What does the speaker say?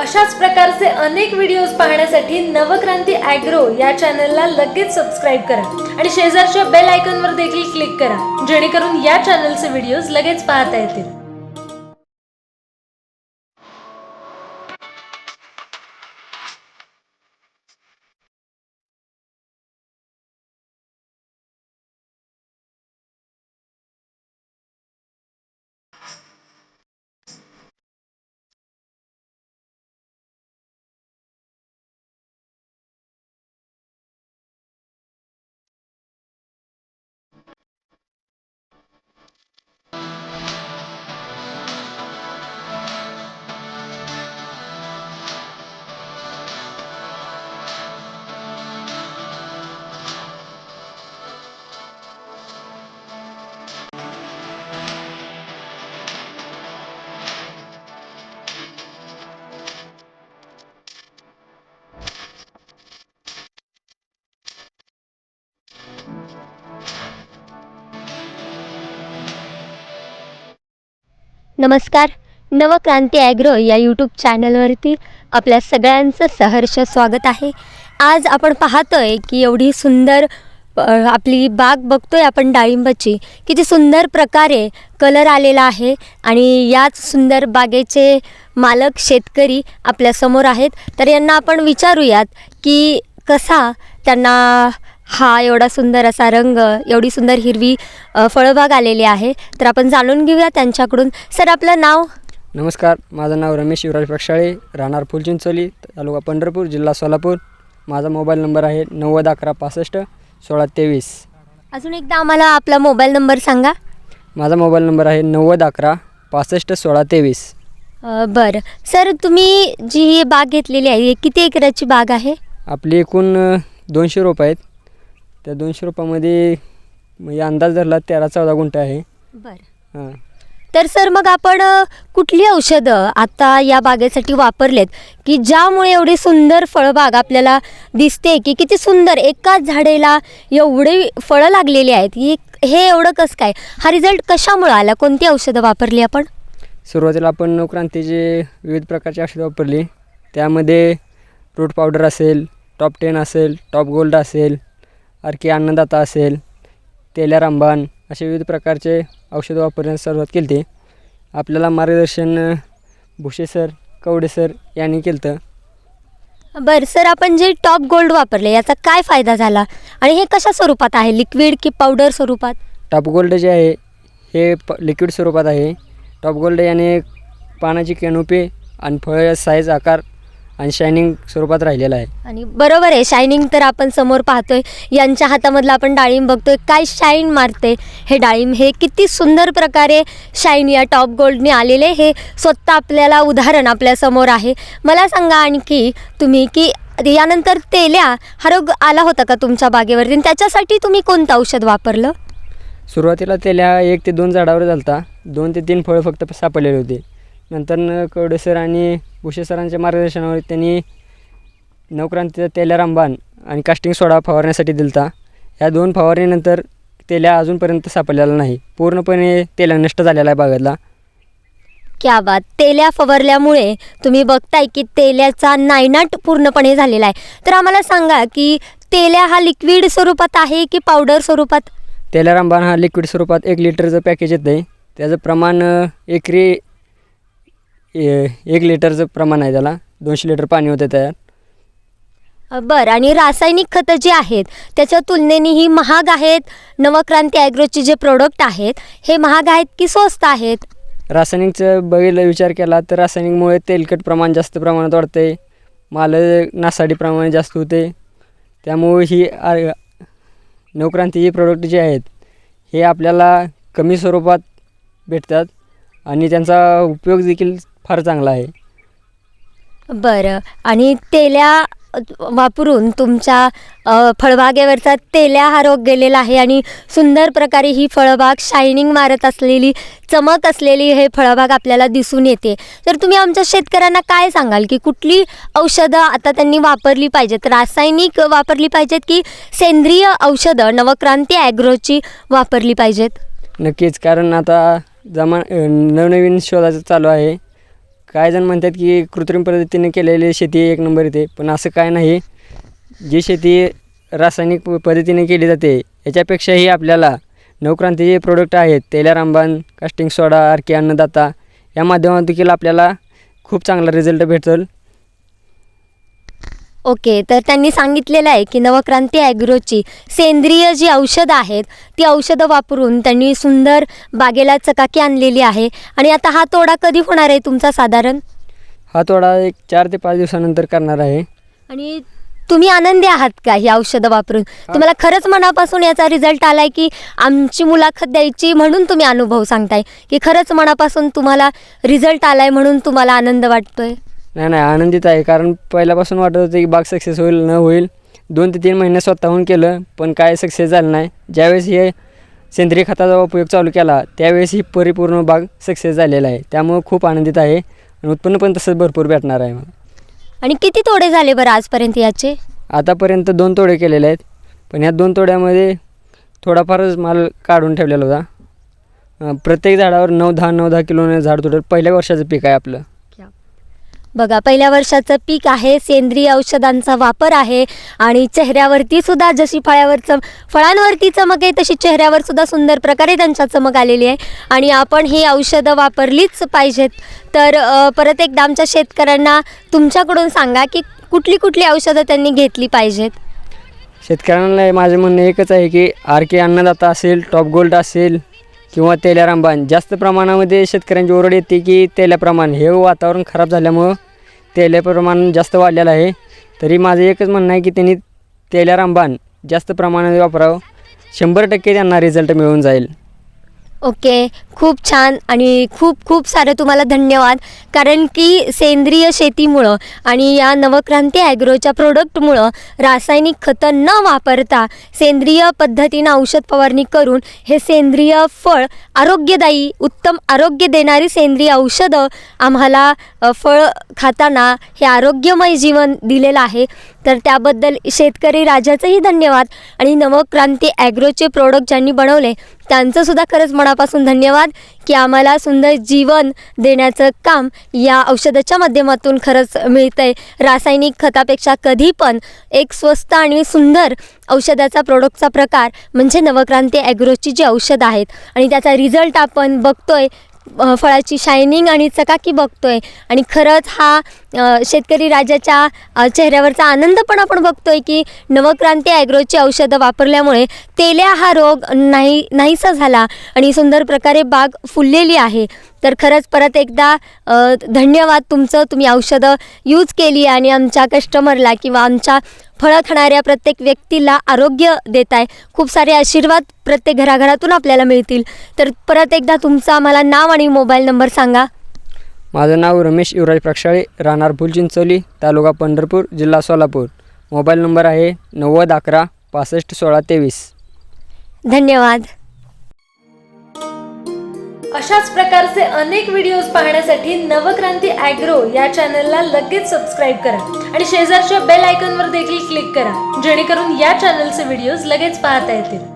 अशाच प्रकारचे अनेक व्हिडिओज पाहण्यासाठी नवक्रांती ॲग्रो या चॅनलला लगेच सबस्क्राईब करा. आणि शेजारच्या बेल आयकॉनवर देखील क्लिक करा जेणेकरून या चॅनलचे व्हिडिओज लगेच पाहता येतील. नमस्कार. नवक्रांती ॲग्रो या यूट्यूब चॅनलवरती आपल्या सगळ्यांचं सहर्ष स्वागत आहे. आज आपण पाहतोय की एवढी सुंदर आपली बाग बघतोय आपण डाळिंबाची किती सुंदर प्रकारे कलर आलेला आहे आणि याच सुंदर बागेचे मालक शेतकरी आपल्यासमोर आहेत. तर यांना आपण विचारूयात की कसा त्यांना हा एवढा सुंदर असा रंग एवढी सुंदर हिरवी फळबाग आलेली आहे. तर आपण जाणून घेऊया त्यांच्याकडून. सर आपलं नाव? नमस्कार माझं नाव रमेश शिवराज प्रक्षाळे राहणार फुलचिंचोली तालुका पंढरपूर जिल्हा सोलापूर. माझा मोबाईल नंबर आहे नव्वद अकरा पासष्ट सोळा तेवीस. अजून एकदा आम्हाला आपला मोबाईल नंबर सांगा. माझा मोबाईल नंबर आहे नव्वद अकरा पासष्ट सोळा तेवीस. बरं. सर तुम्ही जी ही बाग घेतलेली आहे किती एकराची बाग आहे? आपली एकूण दोनशे रोप आहेत. त्या दोनशे रोपामध्ये म्हणजे अंदाज धरला तेरा चौदा गुंठ आहे. बरं. हां. तर सर मग आपण अ, कुठली औषधं आता या बागेसाठी वापरलेत की ज्यामुळे एवढी सुंदर फळबाग आपल्याला दिसते की किती सुंदर एकाच झाडेला एवढी फळं लागलेली आहेत? ही हे एवढं कसं काय? हा रिझल्ट कशामुळे आला? कोणती औषधं वापरली आपण? सुरुवातीला आपण नवक्रांतीचे विविध प्रकारची औषधं वापरली. त्यामध्ये रूट पावडर असेल टॉप टेन असेल टॉप गोल्ड असेल आरकी अन्नदाता असेल तेल्या रामबाण असे विविध प्रकारचे औषधं वापरण्यास सुरुवात केली होती आपल्याला मार्गदर्शन भुसे सर कवडे सर यांनी केलं होतं बरं सर आपण जे टॉप गोल्ड वापरले याचा काय फायदा झाला? आणि हे कशा स्वरूपात आहे? लिक्विड की पावडर स्वरूपात? टॉप गोल्ड जे आहे हे प लिक्विड स्वरूपात आहे. टॉप गोल्ड याने पानाची कॅनोपी आणि फळ साईज आकार आणि शायनिंग स्वरूपात राहिलेला आहे. आणि बरोबर आहे शायनिंग तर आपण समोर पाहतोय. यांच्या हातामधलं आपण डाळिंब बघतोय. काय शाईन मारते हे डाळिंब? हे किती सुंदर प्रकारे शाईन या टॉप गोल्डने आलेले. हे स्वतः आपल्याला उदाहरण आपल्यासमोर आहे. मला सांगा आणखी तुम्ही की यानंतर तेल्या हा रोग आला होता का तुमच्या बागेवरती? आणि त्याच्यासाठी तुम्ही कोणतं औषध वापरलं? सुरुवातीला तेल्या एक ते दोन झाडावर झालता. दोन ते तीन फळं फक्त सापडलेले होते. नंतर न कवडे सर आणि भुसे सरांच्या मार्गदर्शनावर त्यांनी नवक्रांतीचा तेल्या रामबाण आणि कास्टिंग सोडा फवारण्यासाठी दिलता. या दोन फवारणीनंतर तेल्या अजूनपर्यंत सापडलेला नाही. पूर्णपणे तेल्या नष्ट झालेला आहे बागातला क्या बात. तेल्या फवारल्यामुळे तुम्ही बघताय की तेल्याचा नायनाट पूर्णपणे झालेला आहे. तर आम्हाला सांगा की तेल्या हा लिक्विड स्वरूपात आहे की पावडर स्वरूपात? तेल्या रामबाण हा लिक्विड स्वरूपात एक लिटरचं पॅकेज येतं आहे त्याचं प्रमाण एकरी ए- एक लिटरचं प्रमाण आहे त्याला. दोनशे लिटर पाणी होतं त्यात. बरं. आणि रासायनिक खतं जी आहेत त्याच्या तुलनेने ही महाग आहेत. नवक्रांती ॲग्रोचे जे प्रोडक्ट आहेत हे महाग आहेत की स्वस्त आहेत? रासायनिकचं बघितलं विचार केला तर रासायनिकमुळे तेलकट प्रमाण जास्त प्रमाणात वाढते माल नासाडी प्रमाण जास्त होते. त्यामुळे ही आ- नवक्रांती ही प्रोडक्ट जे आहेत हे आपल्याला कमी स्वरूपात भेटतात. आणि त्यांचा उपयोग देखील फार चांगला आहे. बरं. आणि तेल्या वापरून तुमच्या अ, फळबागेवरचा तेल्या हा रोग गेलेला आहे आणि सुंदर प्रकारे ही फळबाग शायनिंग मारत असलेली चमक असलेली हे फळबाग आपल्याला दिसून येते. तर तुम्ही आमच्या शेतकऱ्यांना काय सांगाल की कुठली औषधं आता त्यांनी वापरली पाहिजेत? रासायनिक वापरली पाहिजेत की सेंद्रिय औषधं नवक्रांती ॲग्रोची वापरली पाहिजेत? नक्कीच. कारण आता जमा अ, नवनवीन शोधाचं चालू आहे. काही जण म्हणतात की कृत्रिम पद्धतीने केलेली शेती एक नंबर येते पण असं काय नाही. जी शेती रासायनिक प- पद्धतीने केली जाते याच्यापेक्षाही आपल्याला नवक्रांतीचे प्रोडक्ट आहेत तेल्या रामबाण कास्टिंग सोडा आरके अन्नदाता या माध्यमातून देखील आपल्याला खूप चांगला रिझल्ट भेटेल ओके तर त्यांनी सांगितलेलं आहे की नवक्रांती ॲग्रोची सेंद्रिय जी औषधं आहेत ती औषधं वापरून त्यांनी सुंदर बागेला चकाकी आणलेली आहे. आणि आता हा तोडा कधी होणार आहे तुमचा साधारण? हा थोडा एक चार ते पाच दिवसानंतर करणार आहे. आणि तुम्ही आनंदी आहात का ही औषधं वापरून? तुम्हाला खरंच मनापासून याचा रिझल्ट आलाय की आमची मुलाखत द्यायची म्हणून तुम्ही अनुभव सांगताय की खरंच मनापासून तुम्हाला रिझल्ट आलाय म्हणून तुम्हाला आनंद वाटतोय? नाही नाही आनंदित आहे. कारण पहिल्यापासून वाटत होतं की बाग सक्सेस होईल न होईल. दोन ते तीन महिने स्वतःहून केलं पण काय सक्सेस झालं नाही. ज्यावेळेस हे सेंद्रिय खताचा उपयोग चालू केला त्यावेळेस ही परिपूर्ण बाग सक्सेस झालेला आहे. त्यामुळं खूप आनंदित आहे आणि उत्पन्न पण तसंच भरपूर भेटणार आहे मला. आणि किती तोडे झाले बरं आजपर्यंत याचे? आतापर्यंत दोन तोडे केलेले आहेत. पण ह्या दोन तोड्यामध्ये थोडाफारच माल काढून ठेवलेला होता. प्रत्येक झाडावर नऊ दहा नऊ दहा किलोने झाड तुटेल पहिल्या वर्षाचं पीक आहे आपलं. बघा पहिल्या वर्षाचं पीक आहे सेंद्रिय औषधांचा वापर आहे आणि चेहऱ्यावरती सुद्धा जशी फळ्यावर चम फळांवरती चमक आहे तशी चेहऱ्यावर सुद्धा सुंदर प्रकारे त्यांच्या चमक आलेली आहे. आणि आपण ही औषधं वापरलीच पाहिजेत. तर परत एकदा आमच्या शेतकऱ्यांना तुमच्याकडून सांगा की कुठली कुठली औषधं त्यांनी घेतली पाहिजेत? शेतकऱ्यांना माझं म्हणणं एकच आहे की आर के अन्नदाता असेल टॉप गोल्ड असेल किंवा तेल्या रामबाण. जास्त प्रमाणामध्ये शेतकऱ्यांची ओरड येते की तेल्याप्रमाण हे वातावरण खराब झाल्यामुळं तेल्या प्रमाण जास्त वाढलेलं आहे. तरी माझं एकच म्हणणं आहे की त्यांनी तेल्या रामबाण जास्त प्रमाणात वापरावं. शंभर टक्के त्यांना रिझल्ट मिळून जाईल. ओके. खूप छान आणि खूप खूप सारं तुम्हाला धन्यवाद. कारण की सेंद्रिय शेतीमुळं आणि या नवक्रांती ॲग्रोच्या प्रोडक्टमुळं रासायनिक खतं न वापरता सेंद्रिय पद्धतीनं औषध फवारणी करून हे सेंद्रिय फळ आरोग्यदायी उत्तम आरोग्य देणारी सेंद्रिय औषधं आम्हाला फळ खाताना हे आरोग्यमय जीवन दिलेलं आहे. तर त्याबद्दल शेतकरी राजाचंही धन्यवाद आणि नवक्रांती ॲग्रोचे प्रोडक्ट ज्यांनी बनवले त्यांचंसुद्धा खरंच मनापासून धन्यवाद की आम्हाला सुंदर जीवन देण्याचं काम या औषधाच्या माध्यमातून खरंच मिळतं आहे रासायनिक खतापेक्षा कधी पण एक स्वस्त आणि सुंदर औषधाचा प्रोडक्टचा प्रकार म्हणजे नवक्रांती ॲग्रोची जी औषधं आहेत आणि त्याचा रिझल्ट आपण बघतोय आहे फळाची शायनिंग आणि चकाकी बघतोय. आणि खरंच हा शेतकरी राजाच्या चेहऱ्यावरचा आनंद पण आपण बघतोय की नवक्रांती ॲग्रोची औषधं वापरल्यामुळे तेल्या हा रोग नाही नाहीसा झाला. आणि सुंदर प्रकारे बाग फुललेली आहे. तर खरंच परत एकदा धन्यवाद तुमचं. तुम्ही औषधं यूज केली आणि आमच्या कस्टमरला किंवा आमच्या फळं खाणाऱ्या प्रत्येक व्यक्तीला आरोग्य देत आहे खूप सारे आशीर्वाद प्रत्येक घराघरातून आपल्याला मिळतील. तर परत एकदा तुमचं आम्हाला नाव आणि मोबाईल नंबर सांगा. माझं नाव रमेश युवराज प्रक्षाळे राहणार फुलचिंचोली तालुका पंढरपूर जिल्हा सोलापूर. मोबाईल नंबर आहे नव्वद अकरा पासष्ट सोळा तेवीस. धन्यवाद. अशाच प्रकारचे अनेक व्हिडिओज पाहण्यासाठी नवक्रांती ॲग्रो या चॅनलला लगेच सबस्क्राईब करा. आणि शेजारच्या बेल आयकॉनवर देखील क्लिक करा जेणेकरून या चॅनलचे व्हिडिओज लगेच पाहता येतील.